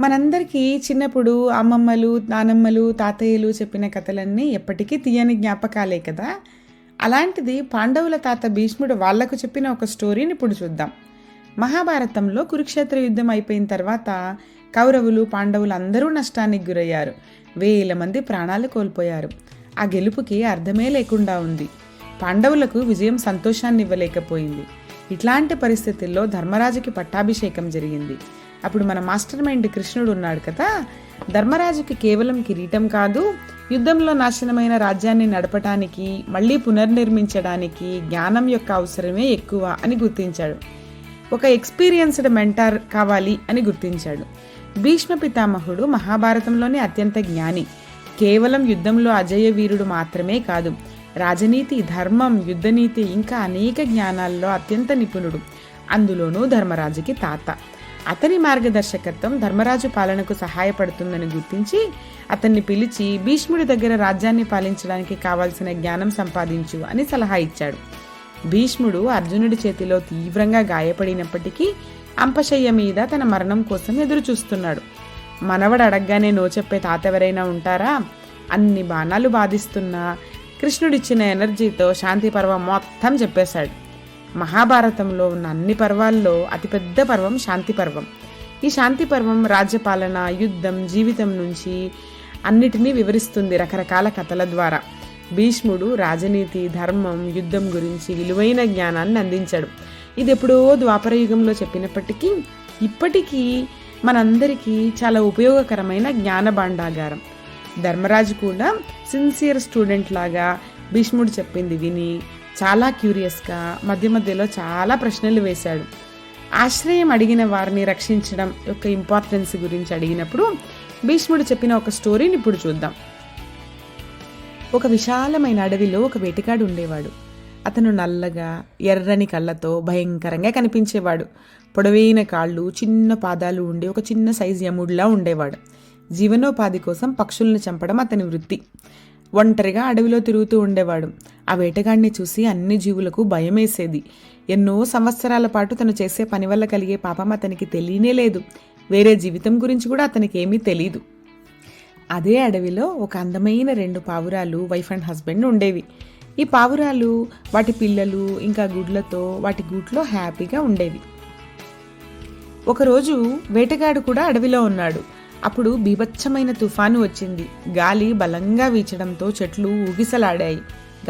మనందరికీ చిన్నప్పుడు అమ్మమ్మలు నానమ్మలు తాతయ్యలు చెప్పిన కథలన్నీ ఎప్పటికీ తీయని జ్ఞాపకాలే కదా? అలాంటిది పాండవుల తాత భీష్ముడు వాళ్ళకు చెప్పిన ఒక స్టోరీని ఇప్పుడు చూద్దాం. మహాభారతంలో కురుక్షేత్ర యుద్ధం అయిపోయిన తర్వాత కౌరవులు పాండవులు అందరూ నష్టానికి గురయ్యారు. వేల మంది ప్రాణాలు కోల్పోయారు. ఆ గెలుపుకి అర్థమే లేకుండా ఉంది. పాండవులకు విజయం సంతోషాన్ని ఇవ్వలేకపోయింది ఇట్లాంటి పరిస్థితుల్లో ధర్మరాజుకి పట్టాభిషేకం జరిగింది. అప్పుడు మన మాస్టర్ మైండ్ కృష్ణుడు ఉన్నాడు కదా. ధర్మరాజుకి కేవలం కిరీటం కాదు యుద్ధంలో నాశనమైన రాజ్యాన్ని నడపటానికి మళ్ళీ పునర్నిర్మించడానికి జ్ఞానం యొక్క అవసరమే ఎక్కువ అని గుర్తించాడు. ఒక ఎక్స్పీరియన్స్డ్ మెంటార్ కావాలి అని గుర్తించాడు. భీష్మ పితామహుడు మహాభారతంలోనే అత్యంత జ్ఞాని. కేవలం యుద్ధంలో అజయ వీరుడు మాత్రమే కాదు రాజనీతి ధర్మం యుద్ధనీతి ఇంకా అనేక జ్ఞానాల్లో అత్యంత నిపుణుడు. అందులోనూ ధర్మరాజుకి తాత. అతని మార్గదర్శకత్వం ధర్మరాజు పాలనకు సహాయపడుతుందని గుర్తించి అతన్ని పిలిచి భీష్ముడి దగ్గర రాజ్యాన్ని పాలించడానికి కావాల్సిన జ్ఞానం సంపాదించు అని సలహా ఇచ్చాడు. భీష్ముడు అర్జునుడి చేతిలో తీవ్రంగా గాయపడినప్పటికీ అంపశయ్య మీద తన మరణం కోసం ఎదురుచూస్తున్నాడు. మనవడు అడగగానే నో చెప్పే తాత ఎవరైనా ఉంటారా? అన్ని బాణాలు బాధిస్తున్నా కృష్ణుడిచ్చిన ఎనర్జీతో శాంతి పర్వం మొత్తం చెప్పేశాడు. మహాభారతంలో ఉన్న అన్ని పర్వాల్లో అతిపెద్ద పర్వం శాంతి పర్వం. ఈ శాంతి పర్వం రాజ్యపాలన యుద్ధం జీవితం నుంచి అన్నిటినీ వివరిస్తుంది రకరకాల కథల ద్వారా. భీష్ముడు రాజనీతి ధర్మం యుద్ధం గురించి విలువైన జ్ఞానాన్ని అందించాడు. ఇది ఎప్పుడో ద్వాపర యుగంలో చెప్పినప్పటికీ ఇప్పటికీ మనందరికీ చాలా ఉపయోగకరమైన జ్ఞాన భాండాగారం. ధర్మరాజు కూడా సిన్సియర్ స్టూడెంట్ లాగా భీష్ముడు చెప్పింది విని చాలా క్యూరియస్గా మధ్య మధ్యలో చాలా ప్రశ్నలు వేశాడు. ఆశ్రయం అడిగిన వారిని రక్షించడం యొక్క ఇంపార్టెన్స్ గురించి అడిగినప్పుడు భీష్ముడు చెప్పిన ఒక స్టోరీని ఇప్పుడు చూద్దాం. ఒక విశాలమైన అడవిలో ఒక వేటగాడు ఉండేవాడు. అతను నల్లగా ఎర్రని కళ్ళతో భయంకరంగా కనిపించేవాడు. పొడవైన కాళ్ళు చిన్న పాదాలు ఉండి ఒక చిన్న సైజు యముడిలా ఉండేవాడు. జీవనోపాధి కోసం పక్షులను చంపడం అతని వృత్తి. ఒంటరిగా అడవిలో తిరుగుతూ ఉండేవాడు. ఆ వేటగాడిని చూసి అన్ని జీవులకు భయమేసేది. ఎన్నో సంవత్సరాల పాటు తను చేసే పని వల్ల కలిగే పాపం అతనికి తెలియనే లేదు. వేరే జీవితం గురించి కూడా అతనికి ఏమీ తెలియదు అదే అడవిలో ఒక అందమైన రెండు పావురాలు వైఫ్ అండ్ హస్బెండ్ ఉండేవి. ఈ పావురాలు వాటి పిల్లలు ఇంకా గుడ్లతో వాటి గూట్లో హ్యాపీగా ఉండేవి. ఒకరోజు వేటగాడు కూడా అడవిలో ఉన్నాడు. అప్పుడు బీభత్సమైన తుఫాను వచ్చింది. గాలి బలంగా వీచడంతో చెట్లు ఊగిసలాడాయి.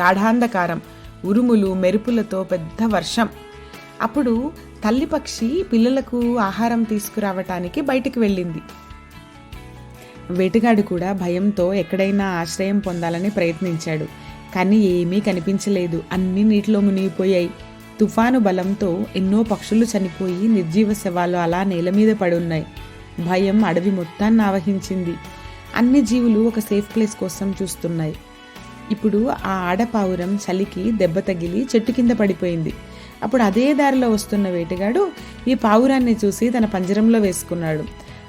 గాఢాంధకారం ఉరుములు మెరుపులతో పెద్ద వర్షం. అప్పుడు తల్లి పక్షి పిల్లలకు ఆహారం తీసుకురావటానికి బయటికి వెళ్ళింది. వేటగాడు కూడా భయంతో ఎక్కడైనా ఆశ్రయం పొందాలని ప్రయత్నించాడు. కానీ ఏమీ కనిపించలేదు. అన్ని నీటిలో మునిగిపోయాయి. తుఫాను బలంతో ఎన్నో పక్షులు చనిపోయి నిర్జీవ శవాలు అలా నేల మీద పడున్నాయి. భయం అడవి మొత్తాన్ని ఆవహించింది. అన్ని జీవులు ఒక సేఫ్ ప్లేస్ కోసం చూస్తున్నాయి. ఇప్పుడు ఆ ఆడపావురం చలికి దెబ్బ తగిలి చెట్టు కింద పడిపోయింది. అప్పుడు అదే దారిలో వస్తున్న వేటగాడు ఈ పావురాన్ని చూసి తన పంజరంలో వేసుకున్నాడు.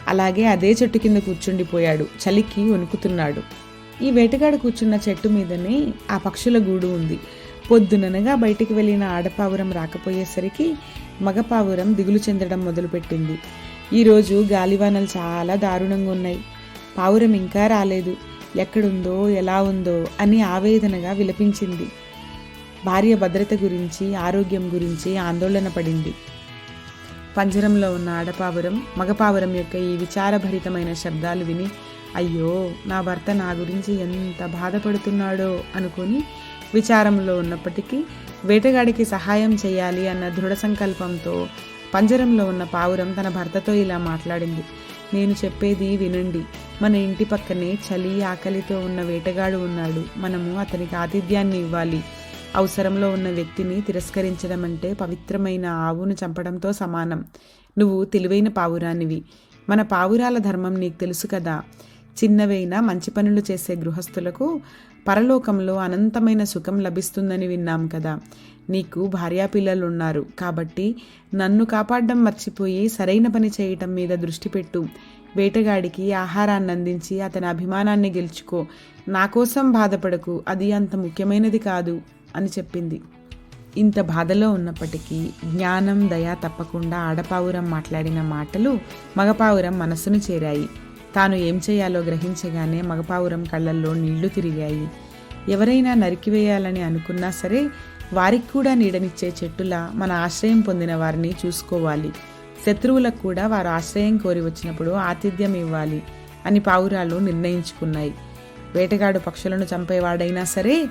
అలాగే అదే చెట్టు కింద కూర్చుండిపోయాడు. చలికి వణుకుతున్నాడు. ఈ వేటగాడు కూర్చున్న చెట్టు మీదనే ఆ పక్షుల గూడు ఉంది. పొద్దుననగా బయటికి వెళ్ళిన ఆడపావురం రాకపోయేసరికి మగపావురం దిగులు చెందడం మొదలుపెట్టింది. ఈరోజు గాలివానలు చాలా దారుణంగా ఉన్నాయి. పావురం ఇంకా రాలేదు. ఎక్కడుందో ఎలా ఉందో అని ఆవేదనగా విలపించింది. భార్య భద్రత గురించి ఆరోగ్యం గురించి ఆందోళన పడింది. పంజరంలో ఉన్న ఆడపావురం మగపావురం యొక్క ఈ విచారభరితమైన శబ్దాలు విని అయ్యో నా భర్త నా గురించి ఎంత బాధపడుతున్నాడో అనుకుని విచారంలో ఉన్నప్పటికీ వేటగాడికి సహాయం చేయాలి అన్న దృఢ సంకల్పంతో పంజరంలో ఉన్న పావురం తన భర్తతో ఇలా మాట్లాడింది. నేను చెప్పేది వినండి. మన ఇంటి పక్కనే చలి ఆకలితో ఉన్న వేటగాడు ఉన్నాడు. మనము అతనికి ఆతిథ్యాన్ని ఇవ్వాలి. అవసరంలో ఉన్న వ్యక్తిని తిరస్కరించడం అంటే పవిత్రమైన ఆవును చంపడంతో సమానం. నువ్వు తెలివైన పావురానివి. మన పావురాల ధర్మం నీకు తెలుసు కదా. చిన్నవైన మంచి పనులు చేసే గృహస్థులకు పరలోకంలో అనంతమైన సుఖం లభిస్తుందని విన్నాం కదా. నీకు భార్యాపిల్లలు ఉన్నారు కాబట్టి నన్ను కాపాడడం మర్చిపోయి సరైన పని చేయటం మీద దృష్టి పెట్టు. వేటగాడికి ఆహారాన్ని అందించి అతని అభిమానాన్ని గెలుచుకో. నా కోసం బాధపడకు అది అంత ముఖ్యమైనది కాదు అని చెప్పింది. ఇంత బాధలో ఉన్నప్పటికీ జ్ఞానం దయ తప్పకుండా ఆడపావురం మాట్లాడిన మాటలు మగపావురం మనస్సును చేరాయి. తాను ఏం చేయాలో గ్రహించగానే మగపావురం కళ్ళల్లో నీళ్ళు తిరిగాయి. ఎవరైనా నరికివేయాలని అనుకున్నా సరే వారికి కూడా నీడనిచ్చే చెట్టులా మన ఆశ్రయం పొందిన వారిని చూసుకోవాలి. శత్రువులకు కూడా వారు ఆశ్రయం కోరి వచ్చినప్పుడు ఆతిథ్యం ఇవ్వాలి అని పావురాలు నిర్ణయించుకున్నాయి. వేటగాడు పక్షులను చంపేవాడైనా సరే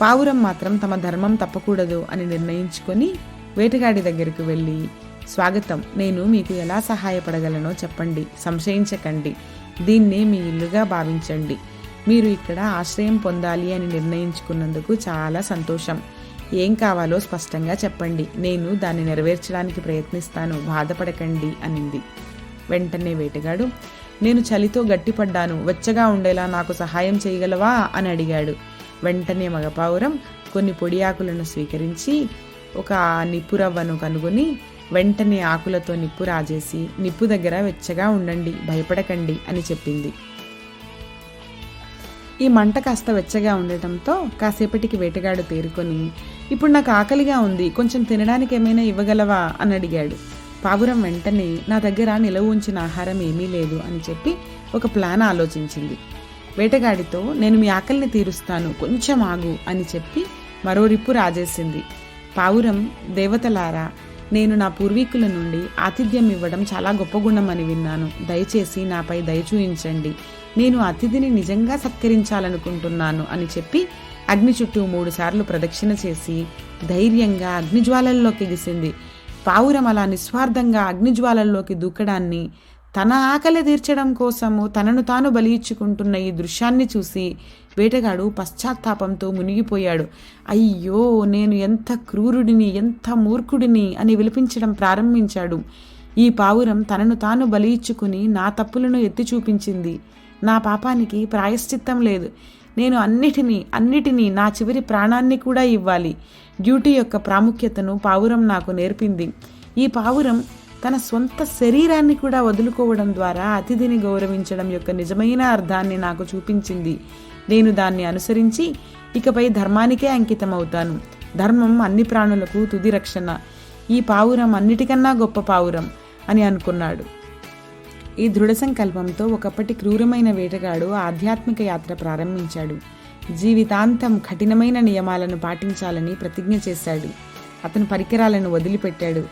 పావురం మాత్రం తమ ధర్మం తప్పకూడదు అని నిర్ణయించుకొని వేటగాడి దగ్గరికి వెళ్ళి స్వాగతం నేను మీకు ఎలా సహాయపడగలనో చెప్పండి సంశయించకండి. దీన్నే మీ ఇల్లుగా భావించండి. మీరు ఇక్కడ ఆశ్రయం పొందాలి అని నిర్ణయించుకున్నందుకు చాలా సంతోషం. ఏం కావాలో స్పష్టంగా చెప్పండి. నేను దాన్ని నెరవేర్చడానికి ప్రయత్నిస్తాను. బాధపడకండి అనింది. వెంటనే వేటగాడు నేను చలితో గట్టిపడ్డాను. వెచ్చగా ఉండేలా నాకు సహాయం చేయగలవా? అని అడిగాడు. వెంటనే మగపావురం కొన్ని పొడి ఆకులను స్వీకరించి ఒక నిప్పురవ్వను కనుగొని వెంటనే ఆకులతో నిప్పు రాజేసి నిప్పు దగ్గర వెచ్చగా ఉండండి భయపడకండి అని చెప్పింది. ఈ మంట కాస్త వెచ్చగా ఉండటంతో కాసేపటికి వేటగాడు తేరుకొని ఇప్పుడు నాకు ఆకలిగా ఉంది కొంచెం తినడానికి ఏమైనా ఇవ్వగలవా? అని అడిగాడు. పావురం వెంటనే నా దగ్గర నిలవ ఉంచిన ఆహారం ఏమీ లేదు అని చెప్పి ఒక ప్లాన్ ఆలోచించింది. వేటగాడితో నేను మీ ఆకలిని తీరుస్తాను కొంచెం ఆగు అని చెప్పి మరో రిప్పు రాజేసింది. పావురం దేవతలారా నేను నా పూర్వీకుల నుండి ఆతిథ్యం ఇవ్వడం చాలా గొప్ప గుణమని అని విన్నాను. దయచేసి నాపై దయ చూయించండి నేను అతిథిని నిజంగా సత్కరించాలనుకుంటున్నాను అని చెప్పి అగ్ని చుట్టూ మూడుసార్లు ప్రదక్షిణ చేసి ధైర్యంగా అగ్నిజ్వాలల్లోకి ఎగిసింది పావురం అలా నిస్వార్థంగా అగ్నిజ్వాలల్లోకి దూకడాన్ని తన ఆకలి తీర్చడం కోసము తనను తాను బలి ఇచ్చుకుంటున్న ఈ దృశ్యాన్ని చూసి వేటగాడు పశ్చాత్తాపంతో మునిగిపోయాడు. అయ్యో నేను ఎంత క్రూరుడిని ఎంత మూర్ఖుడిని అని విలిపించడం ప్రారంభించాడు. ఈ పావురం తనను తాను బలి ఇచ్చుకుని నా తప్పులను ఎత్తి చూపించింది. నా పాపానికి ప్రాయశ్చిత్తం లేదు. నేను అన్నిటినీ అన్నిటినీ నా చివరి ప్రాణాన్ని కూడా ఇవ్వాలి. డ్యూటీ యొక్క ప్రాముఖ్యతను పావురం నాకు నేర్పింది. ఈ పావురం తన సొంత శరీరాన్ని కూడా వదులుకోవడం ద్వారా అతిథిని గౌరవించడం యొక్క నిజమైన అర్థాన్ని నాకు చూపించింది. నేను దాన్ని అనుసరించి ఇకపై ధర్మానికే అంకితమవుతాను. ధర్మం అన్ని ప్రాణులకు తుది రక్షణ. ఈ పావురం అన్నిటికన్నా గొప్ప పావురం అని అనుకున్నాడు. ఈ దృఢ సంకల్పంతో ఒకప్పటి క్రూరమైన వేటగాడు ఆధ్యాత్మిక యాత్ర ప్రారంభించాడు. జీవితాంతం కఠినమైన నియమాలను పాటించాలని ప్రతిజ్ఞ చేశాడు. అతను పరికరాలను వదిలిపెట్టాడు.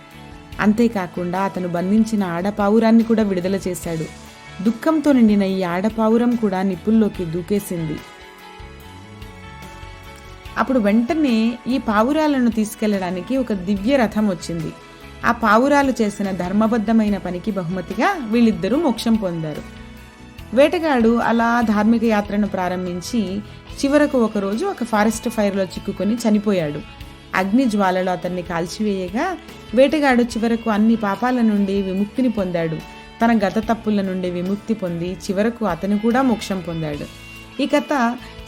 అంతేకాకుండా అతను బంధించిన ఆడపావురాన్ని కూడా విడుదల చేశాడు. దుఃఖంతో నిండిన ఈ ఆడపావురం కూడా నిప్పుల్లోకి దూకేసింది. అప్పుడు వెంటనే ఈ పావురాలను తీసుకెళ్ళడానికి ఒక దివ్య రథం వచ్చింది. ఆ పావురాలు చేసిన ధర్మబద్ధమైన పనికి బహుమతిగా వీళ్ళిద్దరూ మోక్షం పొందారు. వేటగాడు అలా ధార్మిక యాత్రను ప్రారంభించి చివరకు ఒకరోజు ఒక ఫారెస్ట్ ఫైర్లో చిక్కుకొని చనిపోయాడు. అగ్ని జ్వాలలో అతన్ని కాల్చివేయగా వేటగాడు చివరకు అన్ని పాపాల నుండి విముక్తిని పొందాడు. తన గత తప్పుల నుండి విముక్తి పొంది చివరకు అతను కూడా మోక్షం పొందాడు. ఈ కథ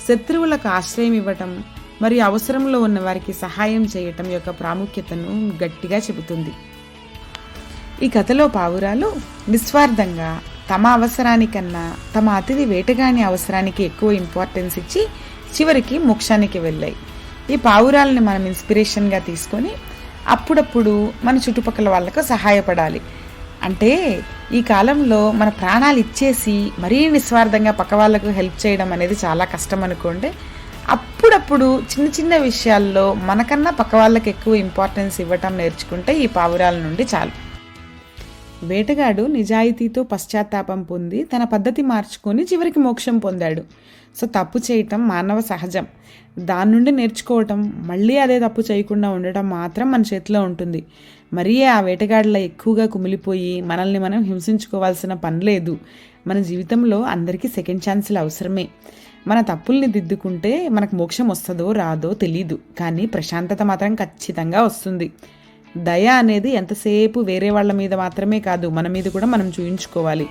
శత్రువులకు ఆశ్రయం ఇవ్వటం మరియు అవసరంలో ఉన్న వారికి సహాయం చేయటం యొక్క ప్రాముఖ్యతను గట్టిగా చెబుతుంది. ఈ కథలో పావురాలు నిస్వార్థంగా తమ అవసరానికన్నా తమ అతిథి వేటగాని అవసరానికి ఎక్కువ ఇంపార్టెన్స్ ఇచ్చి చివరికి మోక్షానికి వెళ్ళాయి. ఈ పావురాలని మనం ఇన్స్పిరేషన్గా తీసుకొని అప్పుడప్పుడు మన చుట్టుపక్కల వాళ్ళకు సహాయపడాలి. అంటే ఈ కాలంలో మన ప్రాణాలు ఇచ్చేసి మరీ నిస్వార్థంగా పక్క వాళ్ళకు హెల్ప్ చేయడం అనేది చాలా కష్టం అనుకోండి. అప్పుడప్పుడు చిన్న చిన్న విషయాల్లో మనకన్నా పక్క వాళ్ళకి ఎక్కువ ఇంపార్టెన్స్ ఇవ్వటం నేర్చుకుంటే ఈ పావురాల నుండి చాలు. వేటగాడు నిజాయితీతో పశ్చాత్తాపం పొంది తన పద్ధతి మార్చుకొని చివరికి మోక్షం పొందాడు. సో తప్పు చేయటం మానవ సహజం. దాని నుండి నేర్చుకోవటం మళ్ళీ అదే తప్పు చేయకుండా ఉండటం మాత్రం మన చేతిలో ఉంటుంది. మరీ ఆ వేటగాడిలా ఎక్కువగా కుమిలిపోయి మనల్ని మనం హింసించుకోవాల్సిన పని లేదు. మన జీవితంలో అందరికీ సెకండ్ ఛాన్సులు అవసరమే. మన తప్పుల్ని దిద్దుకుంటే మనకు మోక్షం వస్తుందో రాదో తెలీదు. కానీ ప్రశాంతత మాత్రం ఖచ్చితంగా వస్తుంది. దయ అనేది ఎంతసేపు వేరే వాళ్ళ మీద మాత్రమే కాదు మన మీద కూడా మనం చూయించుకోవాలి.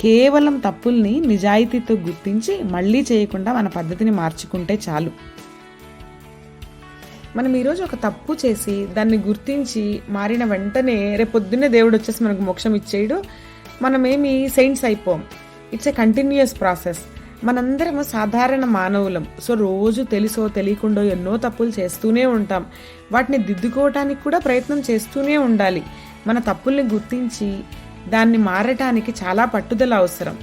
కేవలం తప్పుల్ని నిజాయితీతో గుర్తించి మళ్ళీ చేయకుండా మన పద్ధతిని మార్చుకుంటే చాలు. మనం ఈరోజు ఒక తప్పు చేసి దాన్ని గుర్తించి మారిన వెంటనే రేపొద్దున్నే దేవుడు వచ్చేసి మనకు మోక్షం ఇచ్చేయడు. మనమేమి సెయింట్స్ అయిపోం. ఇట్స్ ఎ కంటిన్యూస్ ప్రాసెస్ మనందరము సాధారణ మానవులం. సో రోజు తెలుసో తెలియకుండా ఎన్నో తప్పులు చేస్తూనే ఉంటాం. వాటిని దిద్దుకోవటానికి కూడా ప్రయత్నం చేస్తూనే ఉండాలి. మన తప్పుల్ని గుర్తించి దాన్ని మారటానికి చాలా పట్టుదల అవసరం.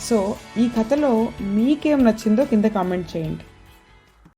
సో ఈ కథలో మీకేం నచ్చిందో కింద కామెంట్ చేయండి.